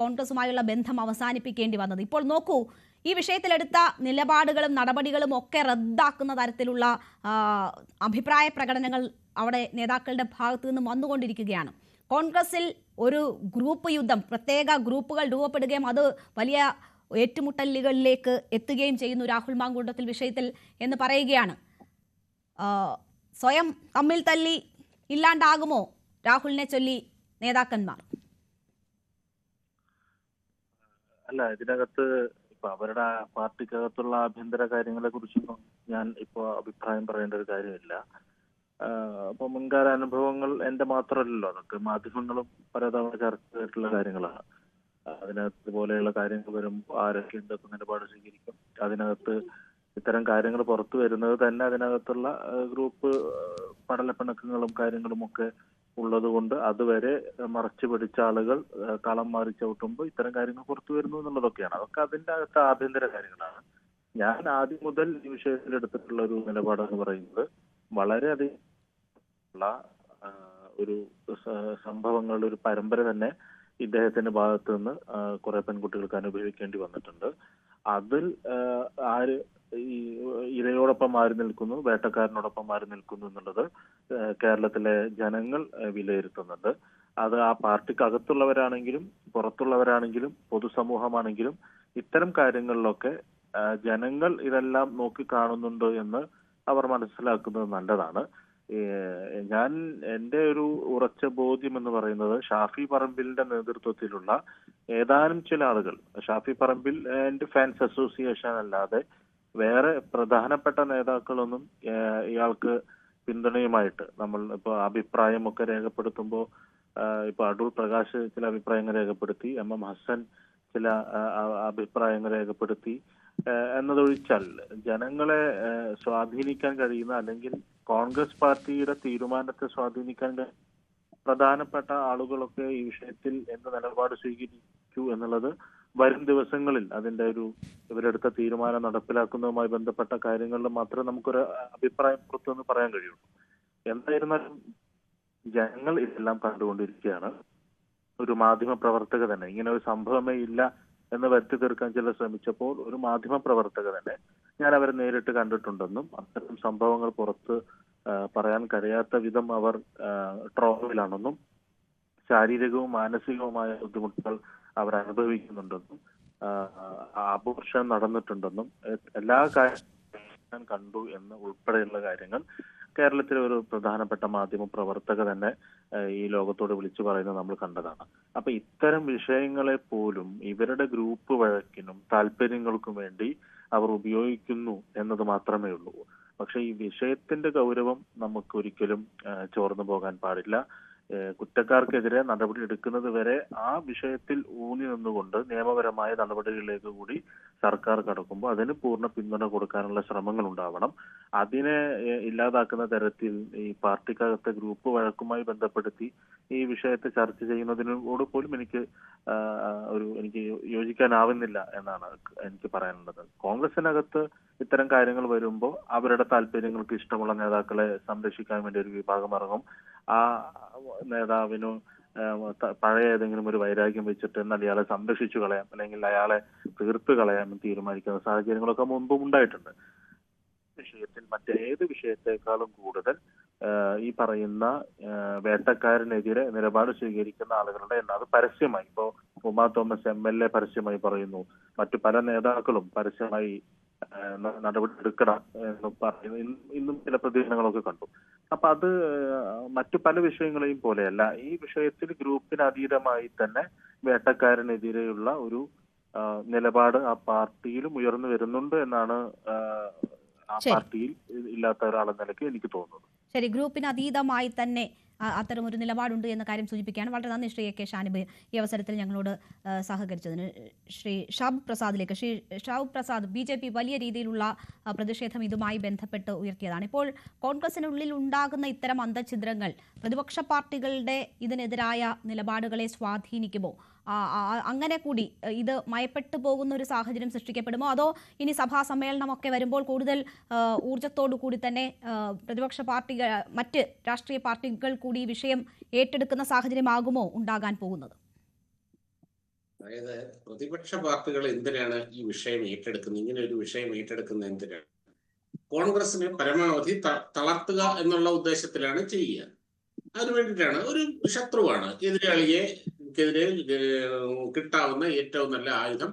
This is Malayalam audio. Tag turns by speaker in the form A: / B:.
A: കോൺഗ്രസുമായുള്ള ബന്ധം അവസാനിപ്പിക്കേണ്ടി വന്നത്. ഇപ്പോൾ നോക്കൂ ഈ വിഷയത്തിലെടുത്ത നിലപാടുകളും നടപടികളും ഒക്കെ റദ്ദാക്കുന്ന തരത്തിലുള്ള അഭിപ്രായ പ്രകടനങ്ങൾ അവിടെ നേതാക്കളുടെ ഭാഗത്തു നിന്നും വന്നുകൊണ്ടിരിക്കുകയാണ്. കോൺഗ്രസിൽ ഒരു ഗ്രൂപ്പ് യുദ്ധം പ്രത്യേക ഗ്രൂപ്പുകൾ രൂപപ്പെടുകയും അത് വലിയ ഏറ്റുമുട്ടലുകളിലേക്ക് എത്തുകയും ചെയ്യുന്നു രാഹുൽ മാങ്കൂട്ടത്തിൽ വിഷയത്തിൽ എന്ന് പറയുകയാണ്. സ്വയം തമ്മിൽ തല്ലി ഇല്ലാണ്ടാകുമോ രാഹുലിനെ ചൊല്ലി നേതാക്കന്മാർ?
B: അല്ല ഇതിനകത്ത് ഇപ്പൊ അവരുടെ പാർട്ടിക്കകത്തുള്ള ആഭ്യന്തര കാര്യങ്ങളെ കുറിച്ചൊന്നും ഞാൻ ഇപ്പോ അഭിപ്രായം പറയേണ്ട ഒരു കാര്യമില്ല. അപ്പൊ മുൻകാല അനുഭവങ്ങൾ എന്റെ മാത്രമല്ലല്ലോ. അതൊക്കെ മാധ്യമങ്ങളും പലതവണ ചർച്ച ചെയ്തിട്ടുള്ള കാര്യങ്ങളാണ്. അതിനകത്ത് ഇതുപോലെയുള്ള കാര്യങ്ങൾ വരുമ്പോൾ ആരൊക്കെ എന്തൊക്കെ നിലപാട് സ്വീകരിക്കും. അതിനകത്ത് ഇത്തരം കാര്യങ്ങൾ പുറത്തു വരുന്നത് തന്നെ അതിനകത്തുള്ള ഗ്രൂപ്പ് പടലപ്പിണക്കങ്ങളും കാര്യങ്ങളും ഒക്കെ ഉള്ളത് കൊണ്ട് അതുവരെ മറച്ചു പിടിച്ച ആളുകൾ കളം മാറി ചവിട്ടുമ്പോൾ ഇത്തരം കാര്യങ്ങൾ പുറത്തു വരുന്നു എന്നുള്ളതൊക്കെയാണ്. അതൊക്കെ അതിന്റെ അകത്ത് ആഭ്യന്തര കാര്യങ്ങളാണ്. ഞാൻ ആദ്യം മുതൽ ഈ വിഷയത്തിൽ എടുത്തിട്ടുള്ള ഒരു നിലപാട് എന്ന് പറയുന്നത് വളരെയധികം ഒരു സംഭവങ്ങൾ ഒരു പരമ്പര തന്നെ ഇദ്ദേഹത്തിന്റെ ഭാഗത്ത് നിന്ന് കുറെ പെൺകുട്ടികൾക്ക് അനുഭവിക്കേണ്ടി വന്നിട്ടുണ്ട്. അതിൽ ആര് ഈ ഇരയോടൊപ്പം മാറി നിൽക്കുന്നു വേട്ടക്കാരനോടൊപ്പം മാറി നിൽക്കുന്നു എന്നുള്ളത് കേരളത്തിലെ ജനങ്ങൾ വിലയിരുത്തുന്നുണ്ട്. അത് ആ പാർട്ടിക്ക് അകത്തുള്ളവരാണെങ്കിലും പുറത്തുള്ളവരാണെങ്കിലും പൊതുസമൂഹമാണെങ്കിലും ഇത്തരം കാര്യങ്ങളിലൊക്കെ ജനങ്ങൾ ഇതെല്ലാം നോക്കി കാണുന്നുണ്ട് എന്ന് അവർ മനസ്സിലാക്കുന്നത് നല്ലതാണ്. ഞാൻ എന്റെ ഒരു ഉറച്ച ബോധ്യം എന്ന് പറയുന്നത് ഷാഫി പറമ്പിലിന്റെ നേതൃത്വത്തിലുള്ള ഏതാനും ചില ആളുകൾ Shafi Parambil and fans association അല്ലാതെ വേറെ പ്രധാനപ്പെട്ട നേതാക്കളൊന്നും ഇയാൾക്ക് പിന്തുണയുമായിട്ട് നമ്മൾ ഇപ്പൊ അഭിപ്രായമൊക്കെ രേഖപ്പെടുത്തുമ്പോൾ ഇപ്പൊ അടൂർ പ്രകാശ് ചില അഭിപ്രായങ്ങൾ രേഖപ്പെടുത്തി എം എം ഹസൻ ചില അഭിപ്രായങ്ങൾ രേഖപ്പെടുത്തി എന്നതൊഴിച്ചാൽ ജനങ്ങളെ സ്വാധീനിക്കാൻ കഴിയുന്ന അല്ലെങ്കിൽ കോൺഗ്രസ് പാർട്ടിയുടെ തീരുമാനത്തെ സ്വാധീനിക്കാൻ പ്രധാനപ്പെട്ട ആളുകളൊക്കെ ഈ വിഷയത്തിൽ എന്ത് നിലപാട് സ്വീകരിക്കൂ എന്നുള്ളത് വരും ദിവസങ്ങളിൽ അതിന്റെ ഒരു ഇവരെടുത്ത തീരുമാനം നടപ്പിലാക്കുന്നതുമായി ബന്ധപ്പെട്ട കാര്യങ്ങളിൽ മാത്രമേ നമുക്കൊരു അഭിപ്രായം പുറത്തുനിന്ന് പറയാൻ കഴിയുള്ളൂ. എന്തായിരുന്നാലും ജനങ്ങൾ ഇതെല്ലാം കണ്ടുകൊണ്ടിരിക്കുകയാണ്. ഒരു മാധ്യമ പ്രവർത്തക തന്നെ ഇങ്ങനെ ഒരു സംഭവമേ ഇല്ല എന്ന് വരുത്തി തീർക്കാൻ ചില ശ്രമിച്ചപ്പോൾ ഒരു മാധ്യമ പ്രവർത്തക തന്നെ ഞാൻ അവരെ നേരിട്ട് കണ്ടിട്ടുണ്ടെന്നും അത്തരം സംഭവങ്ങൾ പുറത്ത് പറയാൻ കഴിയാത്ത വിധം അവർ ട്രോമിലാണെന്നും ശാരീരികവും മാനസികവുമായ ബുദ്ധിമുട്ടുകൾ അവർ അനുഭവിക്കുന്നുണ്ടെന്നും അപോർഷൻ നടന്നിട്ടുണ്ടെന്നും എല്ലാ കാര്യങ്ങളും കണ്ടു എന്ന് ഉൾപ്പെടെയുള്ള കാര്യങ്ങൾ കേരളത്തിലെ ഒരു പ്രധാനപ്പെട്ട മാധ്യമ പ്രവർത്തക തന്നെ ഈ ലോകത്തോട് വിളിച്ചു പറയുന്നത് നമ്മൾ കണ്ടതാണ്. അപ്പൊ ഇത്തരം വിഷയങ്ങളെ പോലും ഇവരുടെ ഗ്രൂപ്പ് വഴക്കിനും താല്പര്യങ്ങൾക്കും വേണ്ടി അവർ ഉപയോഗിക്കുന്നു എന്നത് മാത്രമേ ഉള്ളൂ. പക്ഷെ ഈ വിഷയത്തിന്റെ ഗൗരവം നമുക്ക് ഒരിക്കലും ചോർന്നു പോകാൻ പാടില്ല. കുറ്റക്കാർക്കെതിരെ നടപടി എടുക്കുന്നത് വരെ ആ വിഷയത്തിൽ ഊന്നി നിന്നുകൊണ്ട് നിയമപരമായ നടപടികളിലേക്ക് കൂടി സർക്കാർ കടക്കുമ്പോൾ അതിന് പൂർണ പിന്തുണ കൊടുക്കാനുള്ള ശ്രമങ്ങൾ ഉണ്ടാവണം. അതിനെ ഇല്ലാതാക്കുന്ന തരത്തിൽ ഈ പാർട്ടിക്കകത്തെ ഗ്രൂപ്പ് വഴക്കുമായി ബന്ധപ്പെടുത്തി ഈ വിഷയത്തെ ചർച്ച ചെയ്യുന്നതിനോട് പോലും എനിക്ക് ഒരു എനിക്ക് യോജിക്കാനാവുന്നില്ല എന്നാണ് എനിക്ക് പറയാനുള്ളത്. കോൺഗ്രസിനകത്ത് ഇത്തരം കാര്യങ്ങൾ വരുമ്പോൾ അവരുടെ താല്പര്യങ്ങൾക്ക് ഇഷ്ടമുള്ള നേതാക്കളെ സംരക്ഷിക്കാൻ വേണ്ടി ഒരു വിഭാഗം ഇറങ്ങും. ആ നേതാവിനു പഴയ ഏതെങ്കിലും ഒരു വൈരാഗ്യം വെച്ചിട്ട് എന്നാൽ ഇയാളെ സംരക്ഷിച്ചു കളയാം അല്ലെങ്കിൽ അയാളെ തീർത്ത് കളയാമെന്ന് തീരുമാനിക്കുന്ന സാഹചര്യങ്ങളൊക്കെ മുൻപും ഉണ്ടായിട്ടുണ്ട്. വിഷയത്തിൽ മറ്റേത് വിഷയത്തെക്കാളും കൂടുതൽ ഈ പറയുന്ന വേട്ടക്കാരനെതിരെ നിലപാട് സ്വീകരിക്കുന്ന ആളുകളുടെ എണ്ണം പരസ്യമായി. ഇപ്പോ Uma Thomas M L A പരസ്യമായി പറയുന്നു. മറ്റു പല നേതാക്കളും പരസ്യമായി നടപടി എടുക്കണം എന്ന് പറയുന്നു. ഇന്നും ചില പ്രതികരണങ്ങളൊക്കെ കണ്ടു. അപ്പൊ അത് മറ്റു പല വിഷയങ്ങളെയും പോലെയല്ല. ഈ വിഷയത്തിൽ ഗ്രൂപ്പിന് അതീതമായി തന്നെ വേട്ടക്കാരനെതിരെയുള്ള ഒരു നിലപാട് ആ പാർട്ടിയിലും ഉയർന്നു വരുന്നുണ്ട് എന്നാണ് ആ, പാർട്ടിയിൽ ഇല്ലാത്ത ഒരാളെന്ന നിലയ്ക്ക് എനിക്ക് തോന്നുന്നത്.
A: ശരി ഗ്രൂപ്പിന് അതീതമായി തന്നെ അത്തരമൊരു നിലപാടുണ്ട് എന്ന കാര്യം സൂചിപ്പിക്കുകയാണ്. വളരെ നന്ദി ശ്രീ എ കെ ഷാനിബ് ഈ അവസരത്തിൽ ഞങ്ങളോട് സഹകരിച്ചതിന്. Shri Shab പ്രസാദിലേക്ക് Shri Shab Prasad B J P വലിയ രീതിയിലുള്ള പ്രതിഷേധം ഇതുമായി ബന്ധപ്പെട്ട് ഉയർത്തിയതാണ്. ഇപ്പോൾ കോൺഗ്രസിനുള്ളിൽ ഉണ്ടാകുന്ന ഇത്തരം അന്തഛിദ്രങ്ങൾ പ്രതിപക്ഷ പാർട്ടികളുടെ ഇതിനെതിരായ നിലപാടുകളെ സ്വാധീനിക്കുമോ? അങ്ങനെ കൂടി ഇത് മയപ്പെട്ടു പോകുന്ന ഒരു സാഹചര്യം സൃഷ്ടിക്കപ്പെടുമോ? അതോ ഇനി സഭാ സമ്മേളനമൊക്കെ വരുമ്പോൾ കൂടുതൽ ഊർജത്തോടു കൂടി തന്നെ പ്രതിപക്ഷ പാർട്ടികൾ മറ്റ് രാഷ്ട്രീയ പാർട്ടികൾ കൂടി വിഷയം ഏറ്റെടുക്കുന്ന സാഹചര്യമാകുമോ ഉണ്ടാകാൻ പോകുന്നത്?
C: അതായത് പ്രതിപക്ഷ പാർട്ടികൾ എന്തിനാണ് ഈ വിഷയം ഏറ്റെടുക്കുന്നത്? ഇങ്ങനെ ഒരു വിഷയം ഏറ്റെടുക്കുന്നത് എന്തിനാണ്? കോൺഗ്രസിനെ പരമാവധി തളർത്തുക എന്നുള്ള ഉദ്ദേശത്തിലാണ് ചെയ്യുക. അതിനു വേണ്ടിയിട്ടാണ് ഒരു ശത്രുവാണ് എതിരാളിയെ ക്കെതിരെ ഏഹ്, കിട്ടാവുന്ന ഏറ്റവും നല്ല ആയുധം